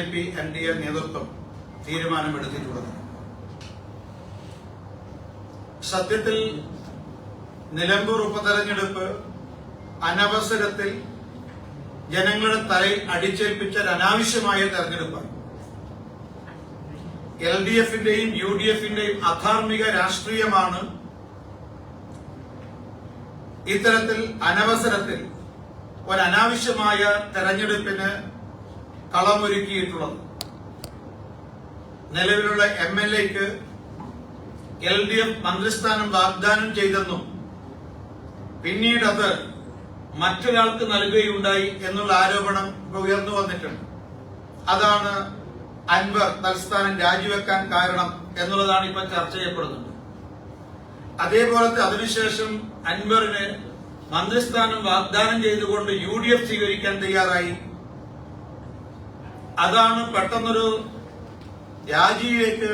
J P N D A നേതൃത്വം തീരുമാനമെടുത്തിട്ടുള്ളത്. സത്യത്തിൽ നിലമ്പൂർ ഉപതെരഞ്ഞെടുപ്പ് അനവസരത്തിൽ ജനങ്ങളുടെ തലയിൽ അടിച്ചേൽപ്പിച്ച ഒരു അനാവശ്യമായ തെരഞ്ഞെടുപ്പാണ്. എൽ ഡി എഫിന്റെയും യു ഡി എഫിന്റെയും അധാർമിക രാഷ്ട്രീയമാണ് ഇത്തരത്തിൽ അനവസരത്തിൽ ഒരനാവശ്യമായ തെരഞ്ഞെടുപ്പിന് കളമൊരുക്കിയിട്ടുള്ളത്. നിലവിലുള്ള എം എൽ എക്ക് എൽ ഡി എഫ് മന്ത്രിസ്ഥാനം വാഗ്ദാനം ചെയ്തെന്നും പിന്നീട് അത് മറ്റൊരാൾക്ക് നൽകുകയുണ്ടായി എന്നുള്ള ആരോപണം ഉയർന്നു വന്നിട്ടുണ്ട്. അതാണ് അൻവർ തൽസ്ഥാനം രാജിവെക്കാൻ കാരണം എന്നുള്ളതാണ് ഇപ്പൊ ചർച്ച ചെയ്യപ്പെടുന്നത്. അതേപോലെ അതിനുശേഷം അൻവറിന് മന്ത്രിസ്ഥാനം വാഗ്ദാനം ചെയ്തുകൊണ്ട് യു ഡി എഫ് സ്വീകരിക്കാൻ തയ്യാറായി. അതാണ് പെട്ടെന്നൊരു രാജിയിലേക്ക്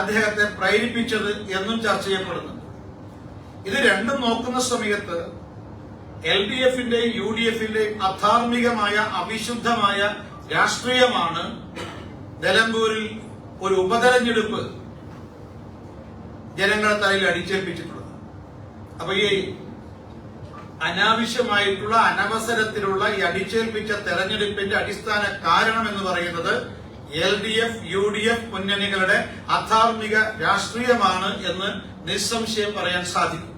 അദ്ദേഹത്തെ പ്രേരിപ്പിച്ചത് എന്നും ചർച്ച ചെയ്യപ്പെടുന്നുണ്ട്. ഇത് രണ്ടും നോക്കുന്ന സമയത്ത് എൽ ഡി എഫിന്റെയും യു ഡി എഫിന്റെയും അധാർമികമായ അവിശുദ്ധമായ രാഷ്ട്രീയമാണ് നിലമ്പൂരിൽ ഒരു ഉപതെരഞ്ഞെടുപ്പ് ജനങ്ങളെ തലയിൽ അടിച്ചേൽപ്പിച്ചിട്ടുള്ളത്. അപ്പൊ ഈ അനാവശ്യമായിട്ടുള്ള അനവസരത്തിലുള്ള ഈ അടിച്ചേൽപ്പിച്ച തെരഞ്ഞെടുപ്പിന്റെ അടിസ്ഥാന കാരണം എന്ന് പറയുന്നത് L D F U D F മുന്നണികളുടെ അധാർമിക രാഷ്ട്രീയമാണ് എന്ന് നിസ്സംശയം പറയാൻ സാധിക്കും.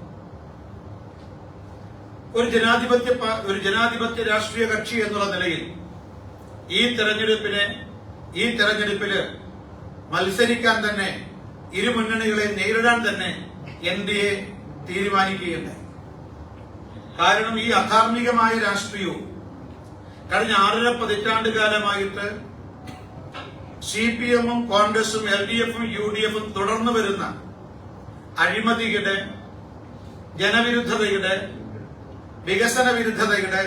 ഒരു ജനാധിപത്യ ഒരു ജനാധിപത്യ രാഷ്ട്രീയ കക്ഷി എന്നുള്ള നിലയിൽ ഈ തെരഞ്ഞെടുപ്പിനെ ഈ തെരഞ്ഞെടുപ്പിൽ മത്സരിക്കാൻ തന്നെ ഇരു മുന്നണികളെ നേരിടാൻ തന്നെ എൻ ഡി എ തീരുമാനിക്കുകയുണ്ടായി. കാരണം ഈ അധാർമികമായ രാഷ്ട്രീയവും കഴിഞ്ഞ ആറര പതിറ്റാണ്ട് കാലമായിട്ട് സി പി എമ്മും കോൺഗ്രസും എൽ ഡി എഫും യു ഡി എഫും തുടർന്നു വരുന്ന അഴിമതിയുടെ ജനവിരുദ്ധതയുടെ വികസന വിരുദ്ധതയുടെ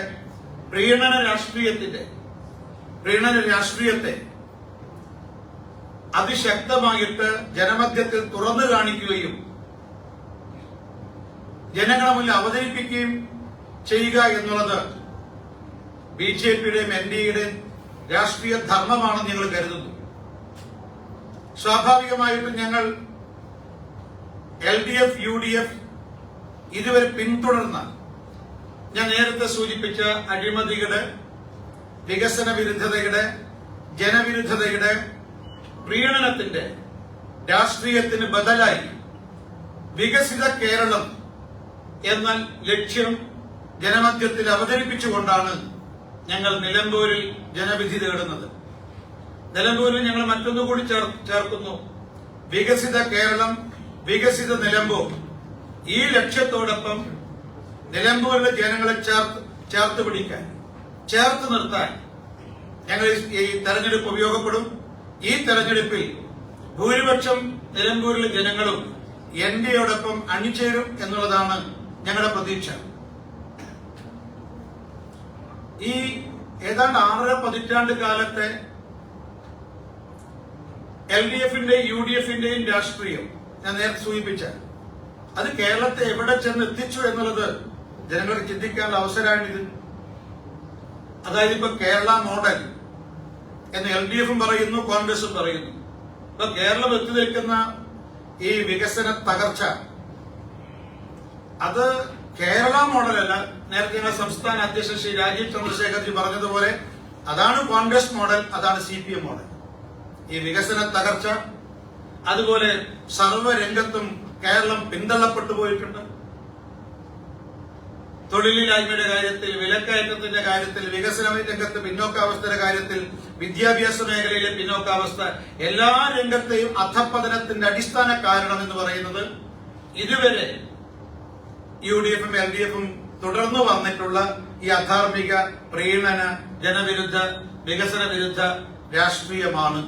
പ്രീണന രാഷ്ട്രീയത്തിന്റെ പ്രീണന രാഷ്ട്രീയത്തെ അതിശക്തമായിട്ട് ജനമധ്യത്തിൽ തുറന്നു കാണിക്കുകയും ജനങ്ങളെ മുന്നിൽ അവതരിപ്പിക്കുകയും ചെയ്യുക എന്നുള്ളത് ബി ജെ പിയുടെയും എൻ ഡി എയുടെയും രാഷ്ട്രീയ ധർമ്മമാണെന്ന് ഞങ്ങൾ കരുതുന്നു. സ്വാഭാവികമായിട്ടും ഞങ്ങൾ L D F U D F ഇതുവരെ പിന്തുടർന്ന ഞാൻ നേരത്തെ സൂചിപ്പിച്ച അഴിമതിയുടെ വികസന വിരുദ്ധതയുടെ ജനവിരുദ്ധതയുടെ പ്രീണനത്തിന്റെ രാഷ്ട്രീയത്തിന് ബദലായി വികസിത കേരളം എന്ന ലക്ഷ്യം ജനമധ്യത്തിൽ അവതരിപ്പിച്ചുകൊണ്ടാണ് ഞങ്ങൾ നിലമ്പൂരിൽ ജനവിധി തേടുന്നത്. നിലമ്പൂരിൽ ഞങ്ങൾ മറ്റൊന്നുകൂടി ചേർക്കുന്നു. വികസിത കേരളം വികസിത നിലമ്പൂർ. ഈ ലക്ഷ്യത്തോടൊപ്പം നിലമ്പൂരിലെ ജനങ്ങളെ ചേർത്ത് ചേർത്ത് പിടിക്കാൻ ചേർത്ത് നിർത്താൻ ഞങ്ങൾ ഈ- തെരഞ്ഞെടുപ്പ് ഉപയോഗപ്പെടും. ഈ തെരഞ്ഞെടുപ്പിൽ ഭൂരിപക്ഷം നിലമ്പൂരിലെ ജനങ്ങളും എൻ ഡി എയോടൊപ്പം അണിചേരും എന്നുള്ളതാണ് ഞങ്ങളുടെ പ്രതീക്ഷ. ഈ ഏതാണ്ട് ആറര പതിറ്റാണ്ട് കാലത്തെ എൽ ഡി എഫിന്റെയും യു ഡി എഫിന്റെയും രാഷ്ട്രീയം ഞാൻ നേരത്തെ സൂചിപ്പിച്ച. അത് കേരളത്തെ എവിടെ ചെന്ന് എത്തിച്ചു എന്നുള്ളത് ജനങ്ങൾക്ക് ചിന്തിക്കാനുള്ള അവസരമാണിത്. അതായത് ഇപ്പൊ കേരള മോഡൽ എന്ന് എൽ ഡി എഫും പറയുന്നു കോൺഗ്രസും പറയുന്നു. ഇപ്പൊ കേരളം എത്തി നിൽക്കുന്ന ഈ വികസന തകർച്ച അത് കേരള മോഡലല്ല. നേരത്തെ സംസ്ഥാന അധ്യക്ഷൻ ശ്രീ രാജീവ് ചന്ദ്രശേഖർജി പറഞ്ഞതുപോലെ അതാണ് കോൺഗ്രസ് മോഡൽ അതാണ് സി പി എം മോഡൽ. ഈ വികസന തകർച്ച അതുപോലെ സർവരംഗത്തും കേരളം പിന്തള്ളപ്പെട്ടു പോയിട്ടുണ്ട്. തൊഴിലില്ലായ്മയുടെ കാര്യത്തിൽ വിലക്കയറ്റത്തിന്റെ കാര്യത്തിൽ വികസന രംഗത്ത് പിന്നോക്കാവസ്ഥയുടെ കാര്യത്തിൽ വിദ്യാഭ്യാസ മേഖലയിലെ പിന്നോക്കാവസ്ഥ എല്ലാ രംഗത്തെയും അധപ്പതനത്തിന്റെ അടിസ്ഥാന കാരണം എന്ന് പറയുന്നത് ഇതുവരെ യു ഡി എഫും എൽ ഡി എഫും തുടർന്നു വന്നിട്ടുള്ള ഈ അധാർമിക പ്രീണന ജനവിരുദ്ധ വികസന വിരുദ്ധ രാഷ്ട്രീയമാണ്.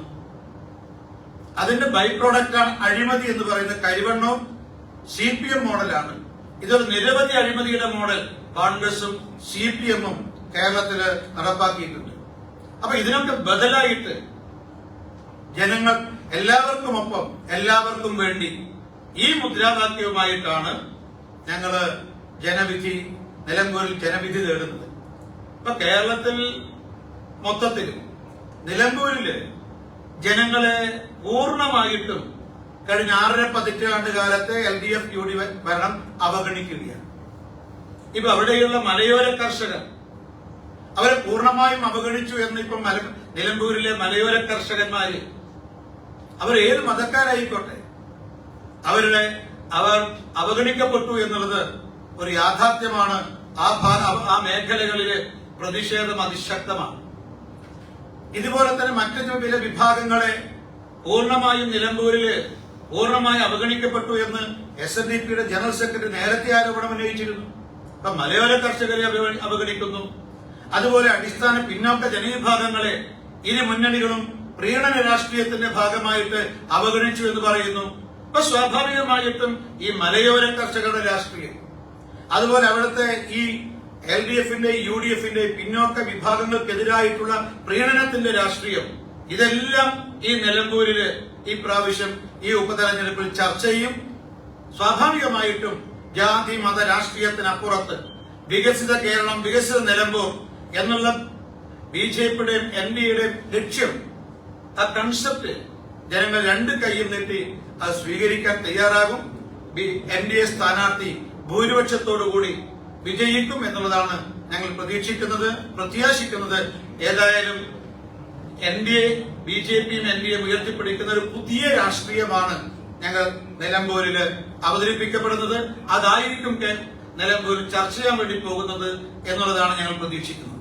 അതിന്റെ ബൈ പ്രോഡക്റ്റാണ് അഴിമതി എന്ന് പറയുന്ന കരിവണ്ണവും സി പി എം മോഡലാണ്. ഇതൊരു നിരവധി അഴിമതിയുടെ മോഡൽ കോൺഗ്രസും സി പി എമ്മും കേരളത്തിൽ നടപ്പാക്കിയിട്ടുണ്ട്. അപ്പൊ ഇതിനൊക്കെ ബദലായിട്ട് ജനങ്ങൾ എല്ലാവർക്കുമൊപ്പം എല്ലാവർക്കും വേണ്ടി ഈ മുദ്രാവാക്യവുമായിട്ടാണ് ഞങ്ങൾ ജനവിധി നിലമ്പൂരിൽ ജനവിധി തേടുന്നത്. ഇപ്പൊ കേരളത്തിൽ മൊത്തത്തിൽ നിലമ്പൂരിൽ ജനങ്ങളെ പൂർണമായിട്ടും കഴിഞ്ഞ ആറര പതിറ്റാണ്ട് കാലത്തെ L D F U D ഭരണം അവഗണിക്കുകയാണ്. ഇപ്പൊ അവിടെയുള്ള മലയോര കർഷകർ അവരെ പൂർണമായും അവഗണിച്ചു എന്ന് ഇപ്പൊ നിലമ്പൂരിലെ മലയോര കർഷകന്മാര് അവർ ഏത് മതക്കാരായിക്കോട്ടെ അവരുടെ അവർ അവഗണിക്കപ്പെട്ടു എന്നുള്ളത് ഒരു യാഥാർത്ഥ്യമാണ്. ആ ആ മേഖലകളിലെ പ്രതിഷേധം അതിശക്തമാണ്. ഇതുപോലെ തന്നെ മറ്റു ചില വിഭാഗങ്ങളെ പൂർണമായും നിലമ്പൂരിൽ പൂർണമായി അവഗണിക്കപ്പെട്ടു എന്ന് എസ് എൻ ഡി പിയുടെ ജനറൽ സെക്രട്ടറി നേരത്തെ ആരോപണം ഉന്നയിച്ചിരുന്നു. ഇപ്പൊ മലയോര കർഷകരെ അവഗണിക്കുന്നു. അതുപോലെ അടിസ്ഥാന പിന്നോക്ക ജനവിഭാഗങ്ങളെ ഇരു മുന്നണികളും പ്രീണന രാഷ്ട്രീയത്തിന്റെ ഭാഗമായിട്ട് അവഗണിച്ചു എന്ന് പറയുന്നു. അപ്പൊ സ്വാഭാവികമായിട്ടും ഈ മലയോര കർഷകരുടെ രാഷ്ട്രീയം അതുപോലെ അവിടുത്തെ ഈ എൽ ഡി എഫിന്റെ യു ഡി എഫിന്റെ പിന്നോക്ക വിഭാഗങ്ങൾക്കെതിരായിട്ടുള്ള പ്രീണനത്തിന്റെ രാഷ്ട്രീയം ഇതെല്ലാം ഈ നിലമ്പൂരിൽ ഈ പ്രാവശ്യം ഈ ഉപതെരഞ്ഞെടുപ്പിൽ ചർച്ച ചെയ്യും. സ്വാഭാവികമായിട്ടും ജാതി മത രാഷ്ട്രീയത്തിനപ്പുറത്ത് വികസിത കേരളം വികസിത നിലമ്പൂർ എന്നുള്ള ബി ജെ പിയുടെയും എൻ ഡി എയുടെയും ലക്ഷ്യം ആ കൺസെപ്റ്റ് ജനങ്ങൾ രണ്ട് കൈയും നീട്ടി അത് സ്വീകരിക്കാൻ തയ്യാറാകും. എൻ ഡി എ സ്ഥാനാർത്ഥി ഭൂരിപക്ഷത്തോടുകൂടി വിജയിക്കും എന്നുള്ളതാണ് ഞങ്ങൾ പ്രതീക്ഷിക്കുന്നത് പ്രത്യാശിക്കുന്നത്. ഏതായാലും N D A B J പിയും എൻ ഡി എ ഉയർത്തിപ്പിടിക്കുന്ന ഒരു പുതിയ രാഷ്ട്രീയമാണ് ഞങ്ങൾ നിലമ്പൂരിൽ അവതരിപ്പിക്കപ്പെടുന്നത്. അതായിരിക്കും നിലമ്പൂരിൽ ചർച്ച ചെയ്യാൻ വേണ്ടി പോകുന്നത് എന്നുള്ളതാണ് ഞങ്ങൾ പ്രതീക്ഷിക്കുന്നത്.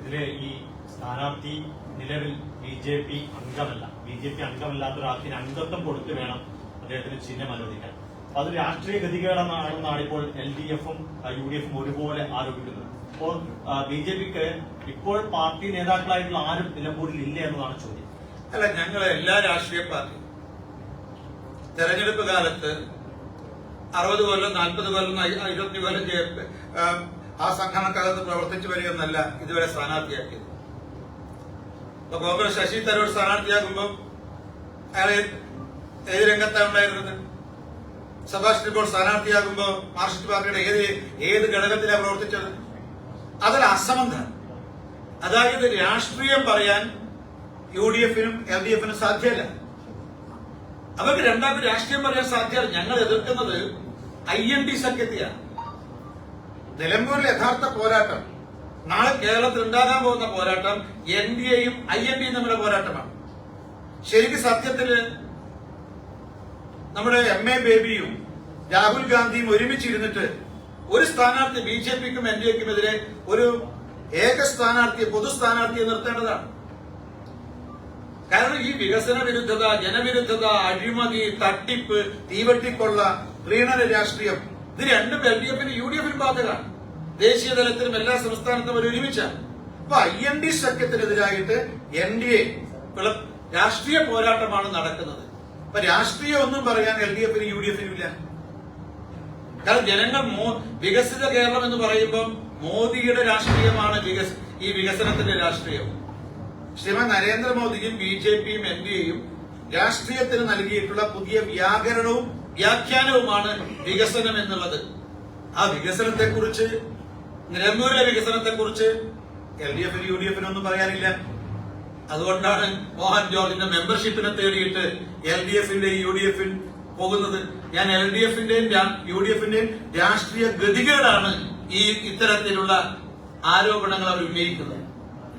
ഇതിലെ ഈ സ്ഥാനാർത്ഥി നിലവിൽ ബി ജെ പി അംഗമല്ല. ബി ജെ പി അംഗമല്ലാത്ത ഒരാൾക്ക് അംഗത്വം കൊടുത്തു വേണം അദ്ദേഹത്തിന് ചിഹ്നം അനുവദിക്കാൻ. അത് രാഷ്ട്രീയ ഗതികേടാണെന്നാണ് ഇപ്പോൾ എൽ ഡി എഫും യു ഡി എഫും ഒരുപോലെ ആരോപിക്കുന്നത്. അപ്പോൾ ബി ജെ പിക്ക് ഇപ്പോൾ പാർട്ടി നേതാക്കളായിട്ടുള്ള ആരും നിലമ്പൂരിൽ ഇല്ല എന്നതാണ് ചോദ്യം. അല്ല ഞങ്ങൾ എല്ലാ രാഷ്ട്രീയ പാർട്ടി തെരഞ്ഞെടുപ്പ് കാലത്ത് അറുപത് കൊല്ലം നാൽപ്പത് കൊല്ലം ഇരുപത്തി കൊല്ലം ആ, സംഘടനക്കകത്ത് പ്രവർത്തിച്ചു വരികയെന്നല്ല ഇതുവരെ സ്ഥാനാർത്ഥിയാക്കിയത്. കോൺഗ്രസ് ശശി തരൂർ സ്ഥാനാർത്ഥിയാകുമ്പോൾ അയാൾ ഏത് രംഗത്താണ് ഉണ്ടായിരുന്നത്? സഭാഷ് ഇപ്പോൾ സ്ഥാനാർത്ഥിയാകുമ്പോൾ മാർക്സിസ്റ്റ് പാർട്ടിയുടെ ഏത് ഏത് ഘടകത്തിലാണ് പ്രവർത്തിച്ചത്? അതിൽ അസംബന്ധം അതായത് രാഷ്ട്രീയം പറയാൻ യു ഡി എഫിനും എൽ ഡി എഫിനും സാധ്യമല്ല. അവർക്ക് രണ്ടാമത് രാഷ്ട്രീയം പറയാൻ സാധ്യമല്ല. ഞങ്ങൾ എതിർക്കുന്നത് ഐ എൻ ഡി സഖ്യത്തെയാണ്. നിലമ്പൂരിൽ യഥാർത്ഥ പോരാട്ടം നാളെ കേരളത്തിൽ ഉണ്ടാകാൻ പോകുന്ന പോരാട്ടം എൻ ഡി എയും ഐ എൻ ഡിയും തമ്മിലെ പോരാട്ടമാണ്. ശരിക്കും സത്യത്തിൽ നമ്മുടെ എം എ ബേബിയും രാഹുൽ ഗാന്ധിയും ഒരുമിച്ചിരുന്നിട്ട് ഒരു സ്ഥാനാർത്ഥി ബി ജെ പിക്കും എൻ ഡി എക്കും എതിരെ ഒരു ഏക സ്ഥാനാർത്ഥിയെ പൊതു സ്ഥാനാർത്ഥിയെ നിർത്തേണ്ടതാണ്. കാരണം ഈ വികസന വിരുദ്ധത ജനവിരുദ്ധത അഴിമതി തട്ടിപ്പ് തീവട്ടിക്കൊള്ള പ്രീണന രാഷ്ട്രീയം ഇത് രണ്ടും എൽ ഡി എഫിന് യു ഡി എഫിനും ബാധകമാണ് ദേശീയ തലത്തിലും എല്ലാ സംസ്ഥാനത്തും അവർ ഒരുമിച്ചാണ്. അപ്പൊ ഐ എൻ ഡി സഖ്യത്തിനെതിരായിട്ട് എൻ ഡി എ രാഷ്ട്രീയ പോരാട്ടമാണ് നടക്കുന്നത്. അപ്പൊ രാഷ്ട്രീയം ഒന്നും പറയാൻ എൽ ഡി എഫിനും യു ഡി എഫിനും ഇല്ല. കാരണം ജനങ്ങൾ വികസിത കേരളം എന്ന് പറയുമ്പോൾ മോദിയുടെ രാഷ്ട്രീയമാണ് ഈ വികസനത്തിന്റെ രാഷ്ട്രീയം. ശ്രീമാൻ നരേന്ദ്രമോദിയും ബി ജെ പിയും എൻ ഡി എയും രാഷ്ട്രീയത്തിന് നൽകിയിട്ടുള്ള പുതിയ വ്യാകരണവും വ്യാഖ്യാനവുമാണ് വികസനം എന്നുള്ളത്. ആ വികസനത്തെ കുറിച്ച് നിലമ്പൂരിലെ വികസനത്തെ കുറിച്ച് എൽ ഡി എഫിന് യു ഡി എഫിന് ഒന്നും പറയാനില്ല. അതുകൊണ്ടാണ് മോഹൻ ജോർജിന്റെ മെമ്പർഷിപ്പിനെ തേടിയിട്ട് എൽ ഡി എഫിന്റെ യു ഡി എഫിൽ പോകുന്നത്. ഞാൻ എൽ ഡി എഫിന്റെയും യു ഡി എഫിന്റെയും രാഷ്ട്രീയ ഗതികേടാണ് ഈ ഇത്തരത്തിലുള്ള ആരോപണങ്ങൾ അവർ ഉന്നയിക്കുന്നത്.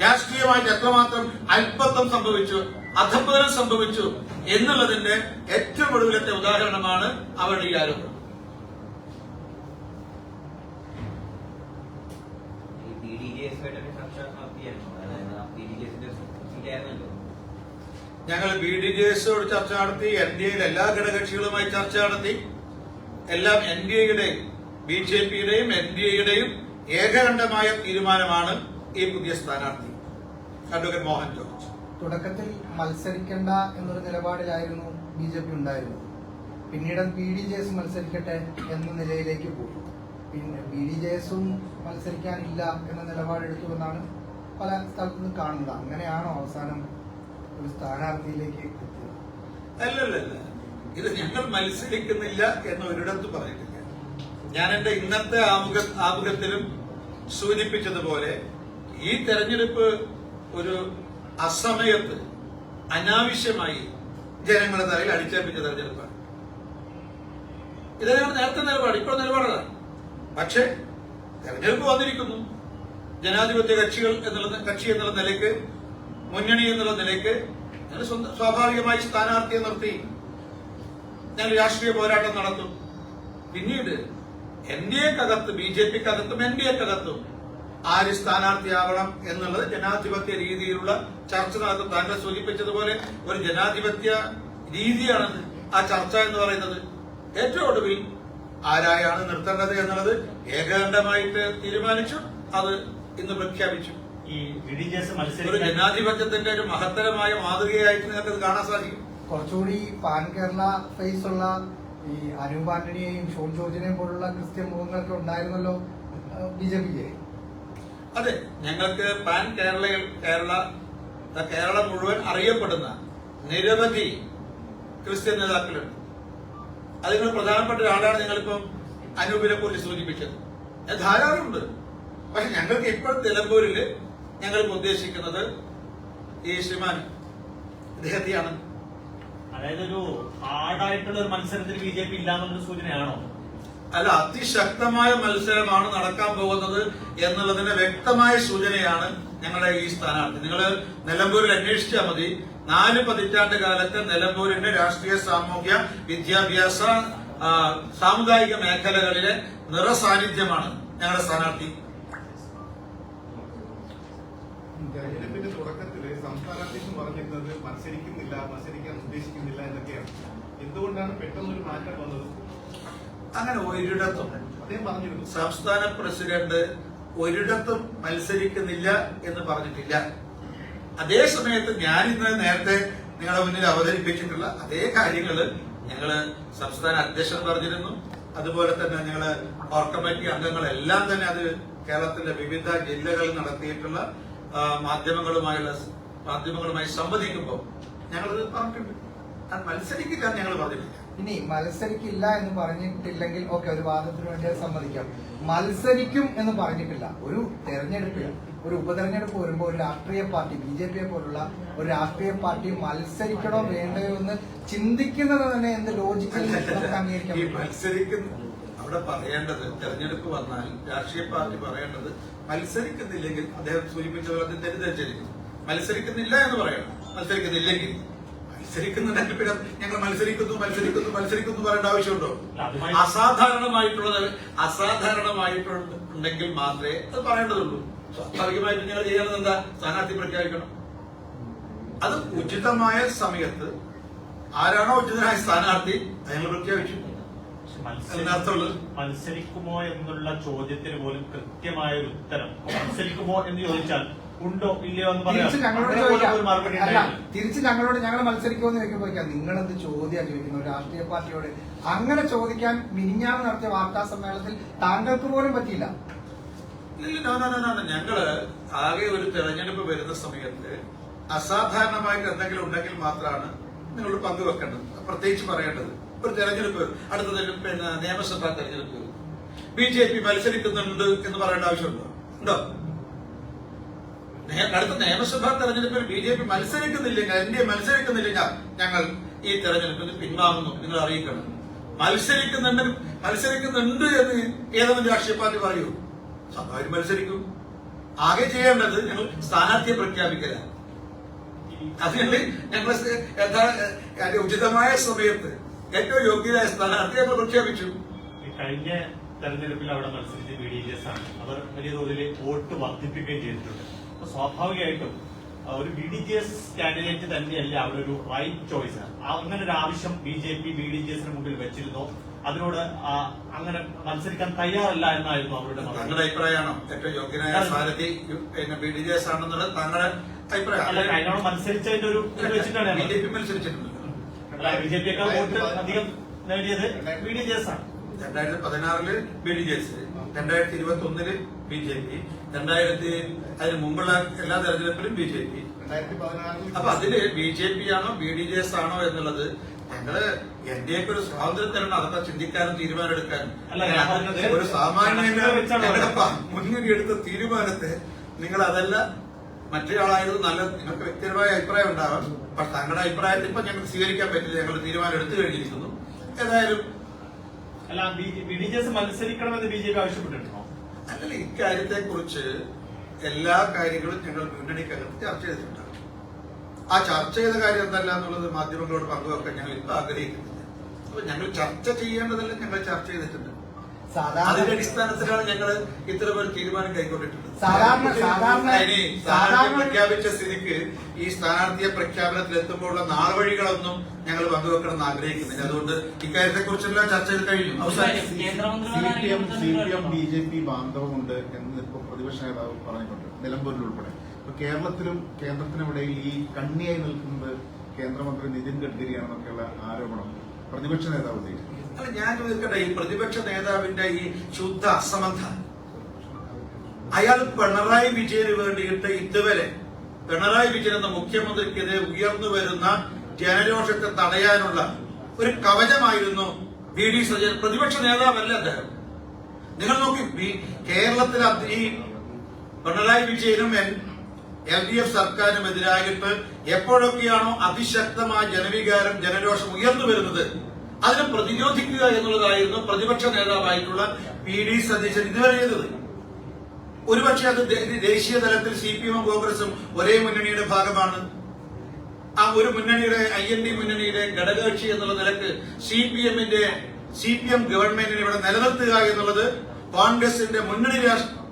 രാഷ്ട്രീയമായിട്ട് എത്രമാത്രം അല്പത്വം സംഭവിച്ചു അധപ്പതനം സംഭവിച്ചു എന്നുള്ളതിന്റെ ഏറ്റവും ഒടുവിലത്തെ ഉദാഹരണമാണ് അവരുടെ ഈ ആരോപണം ഈ ബി ഡി ജെ എസുമായിട്ടൊക്കെ ചർച്ച നടത്തിയായിരുന്നു അതായത് ബി ഡി ജെ എസിന്റെ സീറ്റായിരുന്നല്ലോ ഞങ്ങൾ ബി ഡി ജെ എസോട് ചർച്ച നടത്തി എൻ ഡി എയിൽ എല്ലാ ഘടകകക്ഷികളുമായി ചർച്ച നടത്തി. എല്ലാം എൻ ഡി എയുടെയും ബി ജെ പിയുടെയും എൻ ഡി എയുടെയും ഏകകണ്ഠമായ തീരുമാനമാണ് ഈ പുതിയ സ്ഥാനാർത്ഥി അഡ്വക്കേറ്റ് മോഹൻ ജോർജ്. തുടക്കത്തിൽ മത്സരിക്കേണ്ട എന്നൊരു നിലപാടിലായിരുന്നു ബി ജെ പി ഉണ്ടായിരുന്നത്. പിന്നീട് ബി ഡി ജെ എസ് മത്സരിക്കട്ടെ എന്ന നിലയിലേക്ക് പോയി. പിന്നെ ബി ഡി ജയസും മത്സരിക്കാനില്ല എന്ന നിലപാടെടുത്തു എന്നാണ് പല സ്ഥലത്തുനിന്ന് കാണുന്നത്. അങ്ങനെയാണോ അവസാനം ഒരു സ്ഥാനാർത്ഥിയിലേക്ക് എത്തിയത്? ഇത് ഞങ്ങൾ മത്സരിക്കുന്നില്ല എന്ന് ഒരിടത്ത് പറഞ്ഞിട്ടില്ല ഞാൻ എന്റെ ഇന്നത്തെ ആമുഖ ആമുഖത്തിലും സൂചിപ്പിച്ചതുപോലെ ഈ തെരഞ്ഞെടുപ്പ് ഒരു അസമയത്ത് അനാവശ്യമായി ജനങ്ങളുടെ തലയിൽ അടിച്ചേൽപ്പിച്ച തെരഞ്ഞെടുപ്പാണ്. ഇത് ഞങ്ങൾ നേരത്തെ നിലപാട് ഇപ്പോൾ നിലപാടതാണ് പക്ഷേ തെരഞ്ഞെടുപ്പ് വന്നിരിക്കുന്നു. ജനാധിപത്യ കക്ഷികൾ എന്നുള്ള കക്ഷി എന്നുള്ള നിലയ്ക്ക് മുന്നണി എന്നുള്ള നിലയ്ക്ക് ഞങ്ങൾ സ്വാഭാവികമായി സ്ഥാനാർത്ഥിയെ നിർത്തി. ഞങ്ങൾ രാഷ്ട്രീയ പോരാട്ടം നടത്തും. പിന്നീട് എൻ ഡി എക്കകത്ത് ബി ജെ പിക്കകത്തും എൻ ഡി എക്കകത്തും ആര് സ്ഥാനാർത്ഥിയാവണം എന്നുള്ളത് ജനാധിപത്യ രീതിയിലുള്ള ചർച്ച നടത്തും താങ്കൾ സൂചിപ്പിച്ചതുപോലെ ഒരു ജനാധിപത്യ രീതിയാണ് ആ ചർച്ച എന്ന് പറയുന്നത്. ഏറ്റവും ഒടുവിൽ ആരായാണ് നിർത്തേണ്ടത് എന്നുള്ളത് ഏകകണ്ഠമായിട്ട് തീരുമാനിച്ചു. അത് ഇന്ന് പ്രഖ്യാപിച്ചു. ഈ ബി ഡി ജെ എസ് ഒരു ജനാധിപത്യത്തിന്റെ ഒരു മഹത്തരമായ മാതൃകയായിട്ട് നിങ്ങൾക്ക് കാണാൻ സാധിക്കും. കുറച്ചുകൂടി പാൻ കേരള ഫേസ് ഉള്ള ഈ അനൂപ് ആന്റണിയെയും ഷോൺ ജോർജിനെയും പോലുള്ള ക്രിസ്ത്യൻ മുഖങ്ങളൊക്കെ ഉണ്ടായിരുന്നല്ലോ ബി ജെ പിക്ക്. അതെ ഞങ്ങൾക്ക് പാൻ കേരള കേരള കേരളം മുഴുവൻ അറിയപ്പെടുന്ന നിരവധി ക്രിസ്ത്യൻ നേതാക്കളുണ്ട്. അതിൽ പ്രധാനപ്പെട്ട ഒരാളാണ് നിങ്ങളിപ്പം അനൂപിനെ കുറിച്ച് സൂചിപ്പിച്ചത്. ഞാൻ ധാരാളമുണ്ട്. പക്ഷെ ഞങ്ങൾക്ക് ഇപ്പോൾ നിലമ്പൂരിൽ ഞങ്ങൾ ഉദ്ദേശിക്കുന്നത് ഈ ശ്രീമാൻ ഇദ്ദേഹത്തെയാണ്. അതായത് ഒരു ഹാർഡായിട്ടുള്ള ഒരു മത്സരത്തിൽ ബി ജെ പി ഇല്ലാന്നുള്ള സൂചനയാണോ? അല്ല അതിശക്തമായ മത്സരമാണ് നടക്കാൻ പോകുന്നത് എന്നുള്ളതിന്റെ വ്യക്തമായ സൂചനയാണ് ഞങ്ങളുടെ ഈ സ്ഥാനാർത്ഥി. നിങ്ങൾ നിലമ്പൂരിൽ അന്വേഷിച്ചാൽ മതി. നാല് പതിറ്റാണ്ട് കാലത്ത് നിലമ്പൂരിന്റെ രാഷ്ട്രീയ സാമൂഹ്യ വിദ്യാഭ്യാസ സാമുദായിക മേഖലകളിലെ നിറസാന്നിധ്യമാണ് ഞങ്ങളുടെ സ്ഥാനാർത്ഥി. തെരഞ്ഞെടുപ്പിന്റെ തുടക്കത്തിൽ സംസ്ഥാന അധ്യക്ഷൻ പറഞ്ഞിരുന്നത് മത്സരിക്കുന്നില്ല മത്സരിക്കാൻ ഉദ്ദേശിക്കുന്നില്ല എന്നൊക്കെയാണ്. എന്തുകൊണ്ടാണ് പെട്ടെന്നൊരു മാറ്റം വന്നത്? അങ്ങനെ ഒരിടത്തും അദ്ദേഹം പറഞ്ഞിരുന്നു. സംസ്ഥാന പ്രസിഡന്റ് ഒരിടത്തും മത്സരിക്കുന്നില്ല എന്ന് പറഞ്ഞിട്ടില്ല. അതേ സമയത്ത് ഞാൻ ഇന്ന് നേരത്തെ നിങ്ങളുടെ മുന്നിൽ അവതരിപ്പിച്ചിട്ടുള്ള അതേ കാര്യങ്ങൾ ഞങ്ങൾ സംസ്ഥാന അധ്യക്ഷൻ പറഞ്ഞിരുന്നു. അതുപോലെ തന്നെ ഞങ്ങൾ കോർ കമ്മിറ്റി അംഗങ്ങളെല്ലാം തന്നെ അത് കേരളത്തിന്റെ വിവിധ ജില്ലകളിൽ നടത്തിയിട്ടുള്ള മാധ്യമങ്ങളുമായുള്ള മാധ്യമങ്ങളുമായി സംവദിക്കുമ്പോൾ ഞങ്ങളത് പറഞ്ഞിട്ടുണ്ട്. മത്സരിക്കില്ല ഞങ്ങൾ പറഞ്ഞിട്ടില്ല. ഇനി മത്സരിക്കില്ല എന്ന് പറഞ്ഞിട്ടില്ലെങ്കിൽ ഓക്കെ ഒരു വാദത്തിന് വേണ്ടി സമ്മതിക്കാം. മത്സരിക്കും എന്ന് പറഞ്ഞിട്ടില്ല. ഒരു തെരഞ്ഞെടുപ്പിൽ ഒരു ഉപതെരഞ്ഞെടുപ്പ് വരുമ്പോൾ ഒരു രാഷ്ട്രീയ പാർട്ടി ബി ജെ പിയെ പോലുള്ള ഒരു രാഷ്ട്രീയ പാർട്ടി മത്സരിക്കണോ വേണ്ടയോ എന്ന് ചിന്തിക്കുന്നത് തന്നെ എന്ത് ലോജിക്കൽ മത്സരിക്കുന്നു ഈ മത്സരിക്കുന്ന അവിടെ പറയേണ്ടത് തെരഞ്ഞെടുപ്പ് വന്നാൽ രാഷ്ട്രീയ പാർട്ടി പറയേണ്ടത് മത്സരിക്കുന്നില്ലെങ്കിൽ അദ്ദേഹം സൂചിപ്പിച്ച പോലെ അത് തെറ്റിദ്ധരിച്ചിരിക്കും മത്സരിക്കുന്നില്ല എന്ന് പറയണം. മത്സരിക്കുന്നില്ലെങ്കിൽ. മത്സരിക്കുന്നുണ്ടെങ്കിൽ പിന്നെ ഞങ്ങൾ മത്സരിക്കുന്നു മത്സരിക്കുന്നു മത്സരിക്കുന്നു പറയേണ്ട ആവശ്യമുണ്ടോ? അസാധാരണമായിട്ടുള്ളത് അസാധാരണമായിട്ടുണ്ടെങ്കിൽ മാത്രമേ അത് പറയേണ്ടതുള്ളൂ. സ്വാഭാവികമായിട്ട് ഞങ്ങൾ ചെയ്യേണ്ടത് എന്താ? സ്ഥാനാർത്ഥി പ്രഖ്യാപിക്കണം. അത് ഉചിതമായ സമയത്ത് ആരാണോ ഉചിതനായ സ്ഥാനാർത്ഥി അയാൾ ഞങ്ങൾ പ്രഖ്യാപിച്ചു മത്സരി- മത്സരിക്കുമോ എന്നുള്ള ചോദ്യത്തിന് പോലും കൃത്യമായ ഒരു ഉത്തരം. മത്സരിക്കുമോ എന്ന് ചോദിച്ചാൽ ഉണ്ടോ ഇല്ലയോ എന്ന് പറയാം. തിരിച്ച് ഞങ്ങളോട് ഞങ്ങൾ മത്സരിക്കുമോ എന്ന് ചോദിക്കാം. നിങ്ങളെന്ത് ചോദ്യം ചോദിക്കുന്നു? ഒരു രാഷ്ട്രീയ പാർട്ടിയോട്. അങ്ങനെ ചോദിക്കാൻ മിനിഞ്ഞാന്ന് നടത്തിയ വാർത്താ സമ്മേളനത്തിൽ താങ്കൾക്ക് പോലും പറ്റിയില്ല. ഇല്ല. ഞങ്ങൾ ആകെ ഒരു തെരഞ്ഞെടുപ്പ് വരുന്ന സമയത്ത് അസാധാരണമായിട്ട് എന്തെങ്കിലും ഉണ്ടെങ്കിൽ മാത്രമാണ് നിങ്ങൾ പങ്കുവെക്കേണ്ടത് പ്രത്യേകിച്ച് പറയേണ്ടത്. ഒരു തെരഞ്ഞെടുപ്പ് അടുത്ത പിന്നെ നിയമസഭാ തെരഞ്ഞെടുപ്പ്. ബി ജെ പി മത്സരിക്കുന്നുണ്ട് എന്ന് പറയേണ്ട ആവശ്യമുണ്ടോ? ഉണ്ടോ? അടുത്ത നിയമസഭാ തെരഞ്ഞെടുപ്പിൽ ബി ജെ പി മത്സരിക്കുന്നില്ലെങ്കിൽ എൻ ഡി എ മത്സരിക്കുന്നില്ലെങ്കിൽ ഞങ്ങൾ ഈ തെരഞ്ഞെടുപ്പിൽ പിൻവാങ്ങുന്നു. നിങ്ങൾ അറിയിക്കണം. മത്സരിക്കുന്നുണ്ട് മത്സരിക്കുന്നുണ്ട് എന്ന് ഏതെങ്കിലും രാഷ്ട്രീയ പാർട്ടി പറയൂ. സ്വാഭാവികം മത്സരിക്കും. ആകെ ചെയ്യേണ്ടത് ഞങ്ങൾ സ്ഥാനാർത്ഥിയെ പ്രഖ്യാപിക്കല അത് ഞങ്ങൾ അതിന്റെ ഉചിതമായ സമയത്ത് ഏറ്റവും യോഗ്യരായ സ്ഥാനാർത്ഥിയെ നമ്മൾ പ്രഖ്യാപിച്ചു. കഴിഞ്ഞ തെരഞ്ഞെടുപ്പിൽ അവിടെ മത്സരിച്ച ബി ഡി എസ് ആണ്. അവർ വലിയ തോതിൽ വോട്ട് വർദ്ധിപ്പിക്കുകയും ചെയ്തിട്ടുണ്ട്. അപ്പൊ സ്വാഭാവികമായിട്ടും ഒരു B D G S candidate തന്നെയല്ല അവിടെ ഒരു റൈറ്റ് ചോയ്സ് അങ്ങനെ ഒരു ആവശ്യം B J P B D G എസിന് മുമ്പിൽ വെച്ചിരുന്നോ. അതിനോട് അങ്ങനെ മത്സരിക്കാൻ തയ്യാറല്ല എന്നായിരുന്നു അവരുടെ താങ്കളുടെ അഭിപ്രായമാണോ? ഏറ്റവും യോഗ്യനായ സാരഥി പിന്നെ ബി ഡി ജെ എസ് ആണെന്നുള്ളത് താങ്കളുടെ അഭിപ്രായം. അതിനോട് മത്സരിച്ചതിന്റെ ഒരു വെച്ചിട്ടാണ് ബി ജെ പി മത്സരിച്ചിട്ടുണ്ട്. ബി ജെ പിയേക്കാൾ വോട്ട് അധികം നേടിയത് ബി ഡി ജെ എസ് ആണ്. രണ്ടായിരത്തി പതിനാറിൽ ബി ഡി ജെ എസ് രണ്ടായിരത്തി ഇരുപത്തി ഒന്നിൽ ബി ജെ പി രണ്ടായിരത്തി അതിന് മുമ്പുള്ള എല്ലാ തെരഞ്ഞെടുപ്പിലും ബി ജെ പി. രണ്ടായിരത്തി പതിനാറിൽ അപ്പൊ അതിൽ ബി ജെ പി ആണോ ബി ഡി ജെ എസ് ആണോ എന്നുള്ളത് ഞങ്ങൾ എന്റെയൊക്കെ ഒരു സ്വാതന്ത്ര്യം തരണം. അതൊക്കെ ചിന്തിക്കാനും പറഞ്ഞത് ഒരു സാമാന്യ മുൻകൈ എടുത്ത തീരുമാനത്തെ നിങ്ങൾ അതല്ല മറ്റൊരാളായത് നല്ല നിങ്ങൾക്ക് വ്യക്തിപരമായ അഭിപ്രായം ഉണ്ടാവാം. പക്ഷെ താങ്കളുടെ അഭിപ്രായത്തിൽ ഇപ്പൊ ഞങ്ങൾക്ക് സ്വീകരിക്കാൻ പറ്റില്ല. ഞങ്ങൾ തീരുമാനം എടുത്തു കഴിഞ്ഞിരിക്കുന്നു. ഏതായാലും അല്ല ബി ജെ എസ് മത്സരിക്കണമെന്ന് ബി ജെ പി ആവശ്യപ്പെട്ടിട്ടുണ്ടോ? അല്ലല്ല ഇക്കാര്യത്തെ കുറിച്ച് എല്ലാ കാര്യങ്ങളും ഞങ്ങൾ മുന്നണിക്കകത്ത് ചർച്ച ചെയ്തിട്ടുണ്ട്. ആ ചർച്ച ചെയ്ത കാര്യം എന്തല്ല എന്നുള്ളത് മാധ്യമങ്ങളോട് പങ്കുവെക്കാൻ ഞങ്ങൾ ഇപ്പൊ ആഗ്രഹിക്കുന്നില്ല. അപ്പൊ ഞങ്ങൾ ചർച്ച ചെയ്യേണ്ടതെല്ലാം ഞങ്ങൾ ചർച്ച ചെയ്തിട്ടുണ്ട്. സാധാരണ അതിന്റെ അടിസ്ഥാനത്തിലാണ് ഞങ്ങൾ ഇത്തരം ഒരു തീരുമാനം കൈക്കൊണ്ടിട്ടുള്ളത്. പ്രഖ്യാപിച്ച സ്ഥിതിക്ക് ഈ സ്ഥാനാർത്ഥിയെ പ്രഖ്യാപനത്തിൽ എത്തുമ്പോഴുള്ള നാളുവഴികളൊന്നും ഞങ്ങൾ പങ്കുവെക്കണം എന്ന് ആഗ്രഹിക്കുന്നില്ല. അതുകൊണ്ട് ഇക്കാര്യത്തെ കുറിച്ചെല്ലാം ചർച്ച ചെയ്ത് കഴിഞ്ഞു. അവസാനം C P M C P M B J P ബാന്ധവമുണ്ട് എന്ന് ഇപ്പൊ പ്രതിപക്ഷ നേതാവ് പറഞ്ഞിട്ടുണ്ട്. നിലമ്പൂരിൽ ഉൾപ്പെടെ. കേരളത്തിലും കേന്ദ്രത്തിനുമിടയിൽ ഈ കണ്ണിയായി നിൽക്കുന്നത് കേന്ദ്രമന്ത്രി നിതിൻ ഗഡ്കരിയാണെന്നൊക്കെയുള്ള ആരോപണം പ്രതിപക്ഷ നേതാവ് അല്ല ഞാൻ ചോദിക്കട്ടെ ഈ പ്രതിപക്ഷ നേതാവിന്റെ ഈ ശുദ്ധ അസമന്ധ അയാൾ പിണറായി വിജയന് വേണ്ടിയിട്ട് ഇതുവരെ പിണറായി വിജയൻ എന്ന മുഖ്യമന്ത്രിക്കെതിരെ ഉയർന്നു വരുന്ന ജനരോഷത്തെ തടയാനുള്ള ഒരു കവചമായിരുന്നു വി ഡി സജയൻ പ്രതിപക്ഷ നേതാവല്ല അദ്ദേഹം? നിങ്ങൾ നോക്കി കേരളത്തിൽ ഈ പിണറായി വിജയനും എൽ ഡി എഫ് സർക്കാരിനും എതിരായിട്ട് എപ്പോഴൊക്കെയാണോ അതിശക്തമായ ജനവികാരം ജനരോഷം ഉയർന്നു വരുന്നത് അതിനെ പ്രതിരോധിക്കുക എന്നുള്ളതായിരുന്നു പ്രതിപക്ഷ നേതാവായിട്ടുള്ള പി ഡി സതീശൻ ഇതുവരെ ചെയ്തത്. ഒരുപക്ഷെ അത് ദേശീയ തലത്തിൽ സി പി എമ്മും കോൺഗ്രസും ഒരേ മുന്നണിയുടെ ഭാഗമാണ്. ആ ഒരു മുന്നണിയുടെ ഐ എൻ ഡി മുന്നണിയുടെ ഘടകകക്ഷി എന്നുള്ള നിലയ്ക്ക് സി പി എമ്മിന്റെ സി പി എം ഗവൺമെന്റിനെ ഇവിടെ നിലനിർത്തുക എന്നുള്ളത് കോൺഗ്രസിന്റെ മുന്നണി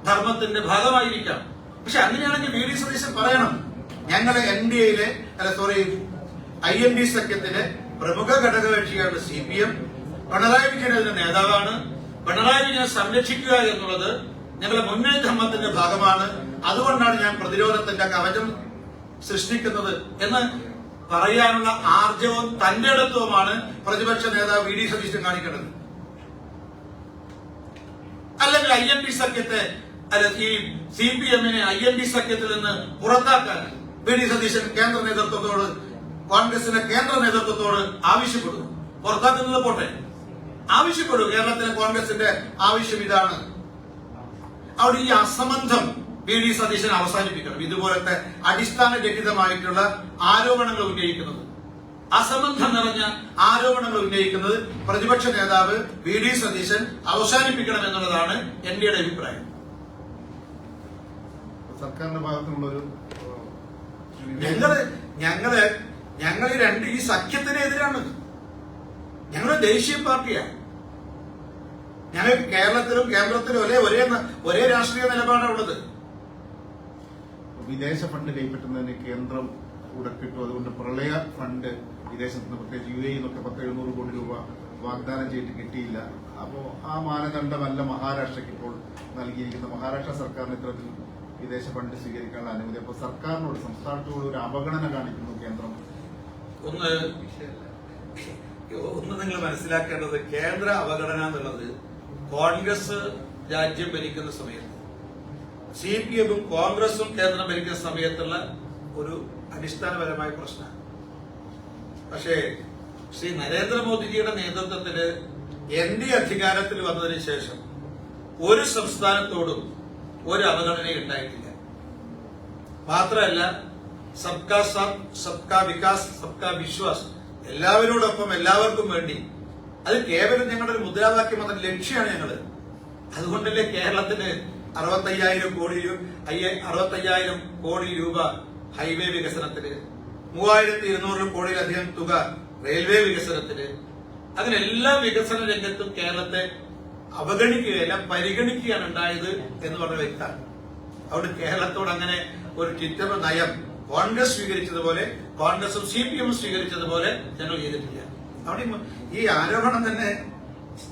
ധർമ്മത്തിന്റെ ഭാഗമായിരിക്കാം. പക്ഷെ അങ്ങനെയാണെങ്കിൽ വി ഡി സതീശൻ പറയണം. ഞങ്ങൾ എൻ ഡി എയിലെ അല്ല സോറി ഐ എൻ ഡി സഖ്യത്തിലെ പ്രമുഖ ഘടകകക്ഷിയാണ് C P M Pinarayi Vijayan നേതാവാണ്. പിണറായി വിജയനെ സംരക്ഷിക്കുക എന്നുള്ളത് ഞങ്ങളുടെ മുന്നണി ധർമ്മത്തിന്റെ ഭാഗമാണ്. അതുകൊണ്ടാണ് ഞാൻ പ്രതിരോധത്തിന്റെ കവചം സൃഷ്ടിക്കുന്നത് എന്ന് പറയാനുള്ള ആർജവും തന്റെ ഇടത്വമാണ് പ്രതിപക്ഷ നേതാവ് വി ഡി സതീശൻ കാണിക്കേണ്ടത്. അല്ലെങ്കിൽ ഐ എൻ ഡി സഖ്യത്തെ അല്ല ഈ സി പി എമ്മിനെ ഐ എൻ ഡി സഖ്യത്തിൽ നിന്ന് പുറത്താക്കാൻ വി ഡി സതീശൻ കേന്ദ്ര നേതൃത്വത്തോട് കോൺഗ്രസിന്റെ കേന്ദ്ര നേതൃത്വത്തോട് ആവശ്യപ്പെടുന്നു. പുറത്താക്കുന്നത് പോട്ടെ. ആവശ്യപ്പെടൂ. കേരളത്തിലെ കോൺഗ്രസിന്റെ ആവശ്യം ഇതാണ്. അവിടെ ഈ അസംബന്ധം വി ഡി സതീശൻ അവസാനിപ്പിക്കണം. ഇതുപോലത്തെ അടിസ്ഥാന രഹിതമായിട്ടുള്ള ആരോപണങ്ങൾ ഉന്നയിക്കുന്നത്. അസംബന്ധം നിറഞ്ഞ ആരോപണങ്ങൾ ഉന്നയിക്കുന്നത് പ്രതിപക്ഷ നേതാവ് വി ഡി സതീശൻ അവസാനിപ്പിക്കണം എന്നുള്ളതാണ് എന്റെ അഭിപ്രായം. സർക്കാരിന്റെ ഭാഗത്തുനിന്നുള്ള ഒരു ഞങ്ങൾ ഞങ്ങൾ ഞങ്ങൾ ഈ രണ്ട് ഈ സഖ്യത്തിനെതിരാണ് ഞങ്ങൾ ദേശീയ പാർട്ടിയാണ് ഞങ്ങൾ കേരളത്തിലും കേന്ദ്രത്തിലും ഒരേ ഒരേ ഒരേ രാഷ്ട്രീയ നിലപാടാണ് ഉള്ളത്. വിദേശ ഫണ്ട് കൈപ്പറ്റുന്നതിന് കേന്ദ്രം ഉടക്കിട്ടു അതുകൊണ്ട് പ്രളയ ഫണ്ട് വിദേശത്ത് നിന്ന് പ്രത്യേകിച്ച് യു എ എന്നൊക്കെ പത്ത് എഴുന്നൂറ് കോടി രൂപ വാഗ്ദാനം ചെയ്തിട്ട് കിട്ടിയില്ല. അപ്പോ ആ മാനദണ്ഡമല്ല മഹാരാഷ്ട്രയ്ക്ക് ഇപ്പോൾ നൽകിയിരിക്കുന്ന മഹാരാഷ്ട്ര സർക്കാരിന് ഇത്തരത്തിൽ വിദേശ ഫണ്ട് സ്വീകരിക്കാനുള്ള അനുമതി. അപ്പോൾ സർക്കാരിനോട് സംസ്ഥാനത്തോട് ഒരു അവഗണന കാണിക്കുന്നു കേന്ദ്രം. ഒന്ന് ഒന്ന് നിങ്ങൾ മനസ്സിലാക്കേണ്ടത് കേന്ദ്ര അവഗണന എന്നുള്ളത് കോൺഗ്രസ് രാജ്യം ഭരിക്കുന്ന സമയത്ത് സി പി എമ്മും കോൺഗ്രസും കേന്ദ്രം ഭരിക്കുന്ന സമയത്തുള്ള ഒരു അടിസ്ഥാനപരമായ പ്രശ്നമാണ്. പക്ഷേ ശ്രീ നരേന്ദ്രമോദിജിയുടെ നേതൃത്വത്തിൽ എൻ ഡി അധികാരത്തിൽ വന്നതിന് ശേഷം ഒരു സംസ്ഥാനത്തോടും ഒരു അവഗണനയും ഉണ്ടായിട്ടില്ല. മാത്രമല്ല സബ്കാ സാത്ത് സബ്കാ വികാസ് സബ്കാ വിശ്വാസ് എല്ലാവരോടൊപ്പം എല്ലാവർക്കും വേണ്ടി അത് കേവലം ഞങ്ങളുടെ ഒരു മുദ്രാവാക്യം എന്ന ലക്ഷ്യമാണ് ഞങ്ങൾ. അതുകൊണ്ടല്ലേ കേരളത്തിന് അറുപത്തയ്യായിരം കോടി അറുപത്തയ്യായിരം കോടി രൂപ ഹൈവേ വികസനത്തിന് മൂവായിരത്തി ഇരുന്നൂറ് കോടിയിലധികം തുക റെയിൽവേ വികസനത്തിന് അങ്ങനെ എല്ലാ വികസന രംഗത്തും കേരളത്തെ അവഗണിക്കുകയല്ല പരിഗണിക്കുകയാണ് ഉണ്ടായത് എന്ന് പറഞ്ഞ വ്യക്തമാണ്. അവിടെ കേരളത്തോട് അങ്ങനെ ഒരു ട്വിറ്റർ നയം കോൺഗ്രസ് സ്വീകരിച്ചതുപോലെ കോൺഗ്രസും സി പി എമ്മും സ്വീകരിച്ചതുപോലെ ഞങ്ങൾ ചെയ്തിട്ടില്ല. അവിടെ ഈ- ആരോപണം തന്നെ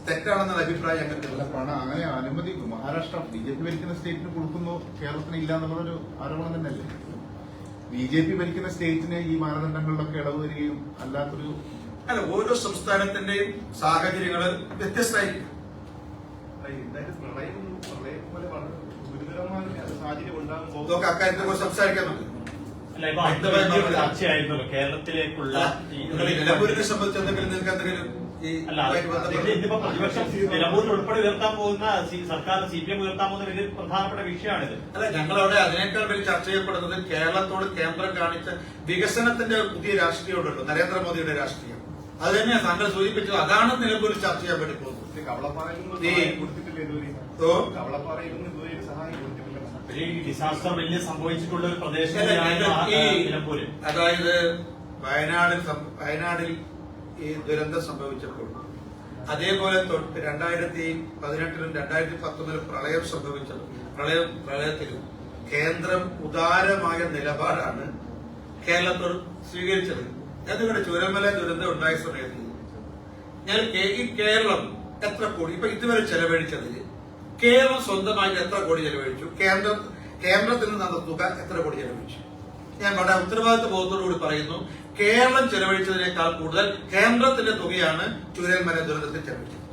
തെറ്റാണെന്നുള്ള അഭിപ്രായം അല്ല ഞങ്ങൾക്കുള്ള പണം അങ്ങനെ അനുമതി മഹാരാഷ്ട്ര ബി ജെ പി ഭരിക്കുന്ന സ്റ്റേറ്റിന് കൊടുക്കുന്നു കേരളത്തിന് ഇല്ല എന്നുള്ളൊരു ആരോപണം തന്നെയല്ലേ? ബി ജെ പി ഭരിക്കുന്ന സ്റ്റേറ്റിന് ഈ മാനദണ്ഡങ്ങളിലൊക്കെ ഇളവ് വരികയും അല്ലാത്തൊരു അല്ല ഓരോ സംസ്ഥാനത്തിന്റെയും സാഹചര്യങ്ങൾ വ്യത്യസ്തമായിരിക്കും. ചർച്ചയായിരുന്നല്ലോ കേരളത്തിലേക്കുള്ള നിലമ്പൂരിനെ സംബന്ധിച്ച് എന്തെങ്കിലും നിങ്ങൾക്ക് എന്തെങ്കിലും പ്രതിപക്ഷം നിലമ്പൂരിൽ ഉൾപ്പെടെ ഉയർത്താൻ പോകുന്ന സർക്കാർ സി പി എം ഉയർത്താൻ പോകുന്ന വലിയ പ്രധാനപ്പെട്ട വിഷയമാണിത്. അല്ല ഞങ്ങളവിടെ അതിനേക്കാൾ വലിയ ചർച്ച ചെയ്യപ്പെടുന്നത് കേരളത്തോട് കേന്ദ്രം കാണിച്ച വികസനത്തിന്റെ പുതിയ രാഷ്ട്രീയമുണ്ടല്ലോ നരേന്ദ്രമോദിയുടെ രാഷ്ട്രീയം. അത് തന്നെയാണ് താങ്കൾ സൂചിപ്പിച്ചത്. അതാണ് നിലമ്പൂരിൽ ചർച്ച ചെയ്യാൻ വേണ്ടി പോകുന്നത്. കൊടുത്തിട്ടില്ല ഇതുവരെ? സഹായം കൊടുത്തിട്ടില്ല. ഡിസാസ്റ്റർ വലിയ സംഭവിച്ചിട്ടുള്ള ഒരു പ്രദേശം അതായത് വയനാടിൽ വയനാടിൽ ഈ ദുരന്തം സംഭവിച്ചപ്പോൾ അതേപോലെ രണ്ടായിരത്തി പതിനെട്ടിലും രണ്ടായിരത്തി പത്തൊമ്പതിലും പ്രളയം സംഭവിച്ചത്. പ്രളയം പ്രളയത്തിലും കേന്ദ്രം ഉദാരമായ നിലപാടാണ് കേരളത്തോട് സ്വീകരിച്ചത്. അതുകൊണ്ട് ചുരമല ദുരന്തം ഉണ്ടായ സമയത്ത് ഞാൻ ഈ കേരളം എത്ര കോടി? ഇപ്പൊ ഇതുവരെ ചെലവഴിച്ചതിൽ കേരളം സ്വന്തമായിട്ട് എത്ര കോടി ചെലവഴിച്ചു? കേന്ദ്രം കേന്ദ്രത്തിൽ നിന്ന് തന്ന തുക എത്ര കോടി ചെലവഴിച്ചു? ഞാൻ വളരെ ഉത്തരവാദിത്വ ബോധത്തോടു കൂടി പറയുന്നു കേരളം ചെലവഴിച്ചതിനേക്കാൾ കൂടുതൽ കേന്ദ്രത്തിന്റെ തുകയാണ് ചുരൽമല ദുരന്തത്തിൽ ചെലവഴിച്ചത്.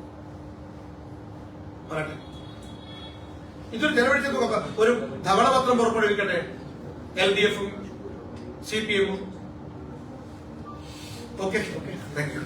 പറയട്ടെ. ഇതൊരു ചെലവഴിച്ച തുക ഒരു ധവളപത്രം പുറപ്പെടുവിക്കട്ടെ? എൽ ഡി എഫും സി പി എമ്മും. Okay okay thank you